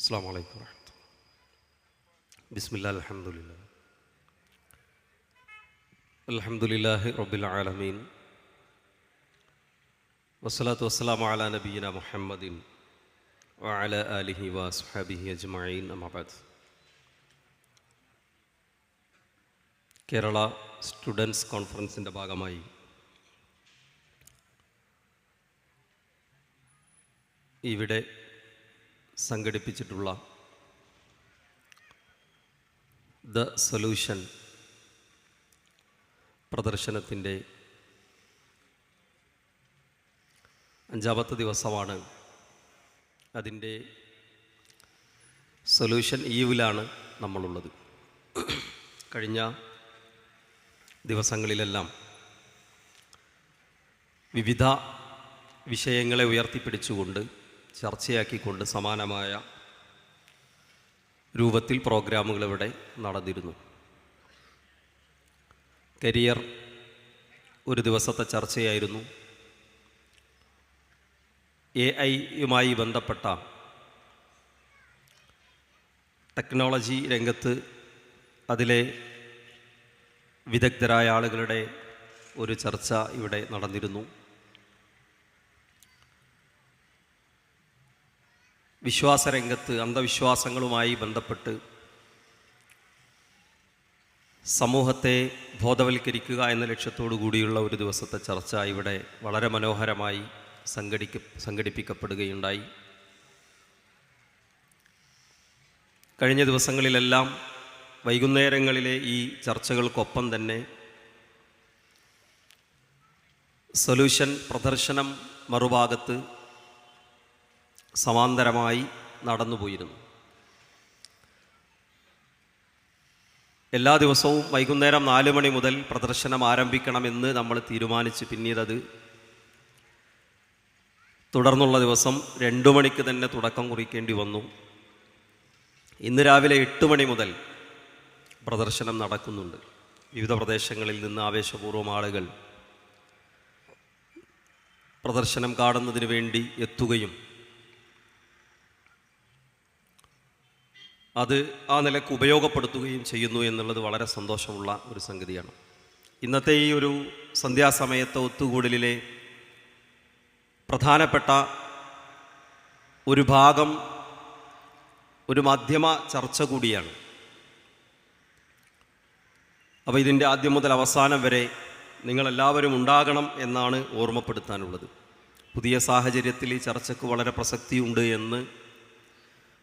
السلام عليكم ورحمة الله بسم الله الحمد لله الحمد لله رب العالمين والصلاة والسلام على نبينا محمد وعلى آله وأصحابه أجمعين أما بعد Kerala students കോൺഫറൻസിൻ്റെ ഭാഗമായി ഇവിടെ സംഘടിപ്പിച്ചിട്ടുള്ള the solution പ്രദർശനത്തിന്റെ അഞ്ചാമത്തെ ദിവസമാണ്. അതിന്റെ സൊല്യൂഷൻ ഈവിലാണ് നമ്മളുള്ളത്. കഴിഞ്ഞ ദിവസങ്ങളിലെല്ലാം വിവിധ വിഷയങ്ങളെ ഉയർത്തിപ്പിടിച്ചുകൊണ്ട് ചർച്ചയാക്കിക്കൊണ്ട് സമാനമായ രൂപത്തിൽ പ്രോഗ്രാമുകൾ ഇവിടെ നടന്നിരുന്നു. കരിയർ ഒരു ദിവസത്തെ ചർച്ചയായിരുന്നു. എ ഐയുമായി ബന്ധപ്പെട്ട ടെക്നോളജി രംഗത്ത് അതിലെ വിദഗ്ധരായ ആളുകളുടെ ഒരു ചർച്ച ഇവിടെ നടന്നിരുന്നു. വിശ്വാസരംഗത്ത് അന്ധവിശ്വാസങ്ങളുമായി ബന്ധപ്പെട്ട് സമൂഹത്തെ ബോധവൽക്കരിക്കുക എന്ന ലക്ഷ്യത്തോടു കൂടിയുള്ള ഒരു ദിവസത്തെ ചർച്ച ഇവിടെ വളരെ മനോഹരമായി സംഘടിക്ക സംഘടിപ്പിക്കപ്പെടുകയുണ്ടായി. കഴിഞ്ഞ ദിവസങ്ങളിലെല്ലാം വൈകുന്നേരങ്ങളിലെ ഈ ചർച്ചകൾക്കൊപ്പം തന്നെ സൊല്യൂഷൻ പ്രദർശനം മറുഭാഗത്ത് സമാന്തരമായി നടന്നുപോയിരുന്നു. എല്ലാ ദിവസവും വൈകുന്നേരം നാല് മണി മുതൽ പ്രദർശനം ആരംഭിക്കണമെന്ന് നമ്മൾ തീരുമാനിച്ച് പിന്നീടത് തുടർന്നുള്ള ദിവസം രണ്ടു മണിക്ക് തന്നെ തുടക്കം കുറിക്കേണ്ടി വന്നു. ഇന്ന് രാവിലെ എട്ട് മണി മുതൽ പ്രദർശനം നടക്കുന്നുണ്ട്. വിവിധ പ്രദേശങ്ങളിൽ നിന്ന് ആവേശപൂർവം ആളുകൾ പ്രദർശനം കാണുന്നതിന് വേണ്ടി എത്തുകയും അത് ആ നിലയ്ക്ക് ഉപയോഗപ്പെടുത്തുകയും ചെയ്യുന്നു എന്നുള്ളത് വളരെ സന്തോഷമുള്ള ഒരു സംഗതിയാണ്. ഇന്നത്തെ ഈ ഒരു സന്ധ്യാസമയത്തെ ഒത്തുകൂടലിലെ പ്രധാനപ്പെട്ട ഒരു ഭാഗം ഒരു മാധ്യമ ചർച്ച കൂടിയാണ്. അപ്പോൾ ഇതിന്റെ ആദ്യം മുതൽ അവസാനം വരെ നിങ്ങളെല്ലാവരും ഉണ്ടാകണം എന്നാണ് ഓർമ്മപ്പെടുത്താനുള്ളത്. പുതിയ സാഹചര്യത്തിൽ ഈ ചർച്ചയ്ക്ക് വളരെ പ്രസക്തിയുണ്ട് എന്ന്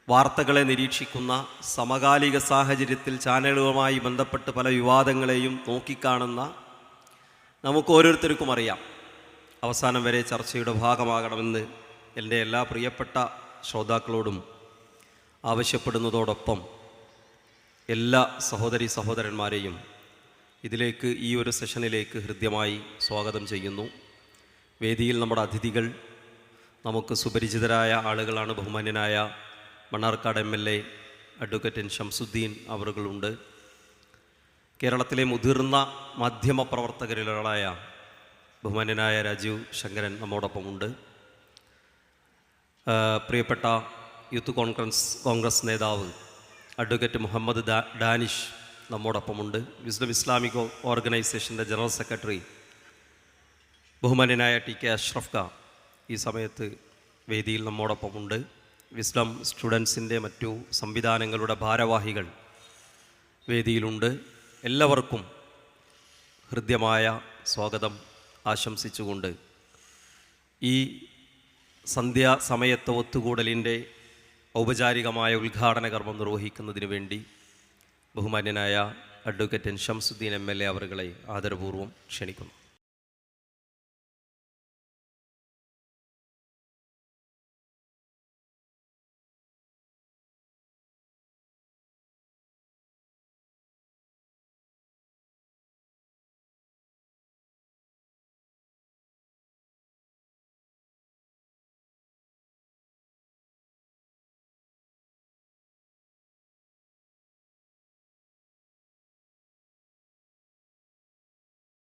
വാർത്തകളെ നിരീക്ഷിക്കുന്ന സമകാലിക സാഹചര്യത്തിൽ ചാനലുകളുമായി ബന്ധപ്പെട്ട് പല വിവാദങ്ങളെയും നോക്കിക്കാണുന്ന നമുക്ക് ഓരോരുത്തർക്കും അറിയാം. അവസാനം വരെ ചർച്ചയുടെ ഭാഗമാകണമെന്ന് എന്റെ എല്ലാ പ്രിയപ്പെട്ട ശ്രോതാക്കളോടും ആവശ്യപ്പെടുന്നതോടൊപ്പം എല്ലാ സഹോദരി സഹോദരന്മാരെയും ഇതിലേക്ക് ഈ ഒരു സെഷനിലേക്ക് ഹൃദ്യമായി സ്വാഗതം ചെയ്യുന്നു. വേദിയിൽ നമ്മുടെ അതിഥികൾ നമുക്ക് സുപരിചിതരായ ആളുകളാണ് ബഹുമാന്യനായ Mannarkkad M L A advocate N Shamsuddin അവറുകളുണ്ട്. കേരളത്തിലെ മുതിർന്ന മാധ്യമ പ്രവർത്തകരിലൊരാളായ ബഹുമാന്യനായ രാജീവ് ശങ്കരൻ നമ്മോടൊപ്പമുണ്ട്. പ്രിയപ്പെട്ട യൂത്ത് കോൺഗ്രസ് കോൺഗ്രസ് നേതാവ് അഡ്വക്കേറ്റ് മുഹമ്മദ് ഡാനിഷ് നമ്മോടൊപ്പമുണ്ട്. വിസ്ഡം ഇസ്ലാമിക് ഓർഗനൈസേഷന്റെ ജനറൽ സെക്രട്ടറി ബഹുമാന്യനായ ടി കെ അഷ്റഫ് ഈ സമയത്ത് വേദിയിൽ നമ്മോടൊപ്പമുണ്ട്. വിസ്ഡം സ്റ്റുഡൻസിന്റെ മറ്റു സംവിധാനങ്ങളുടെ ഭാരവാഹികൾ വേദിയിലുണ്ട്. എല്ലാവർക്കും ഹൃദ്യമായ സ്വാഗതം ആശംസിച്ചുകൊണ്ട് ഈ സന്ധ്യാ സമയത്തെ ഒത്തുകൂടലിന്റെ ഔപചാരികമായ ഉദ്ഘാടന കർമ്മം നിർവഹിക്കുന്നതിന് വേണ്ടി ബഹുമാന്യനായ advocate N. Shamsuddin M. L. A. അവരുകളെ ആദരപൂർവം ക്ഷണിക്കുന്നു.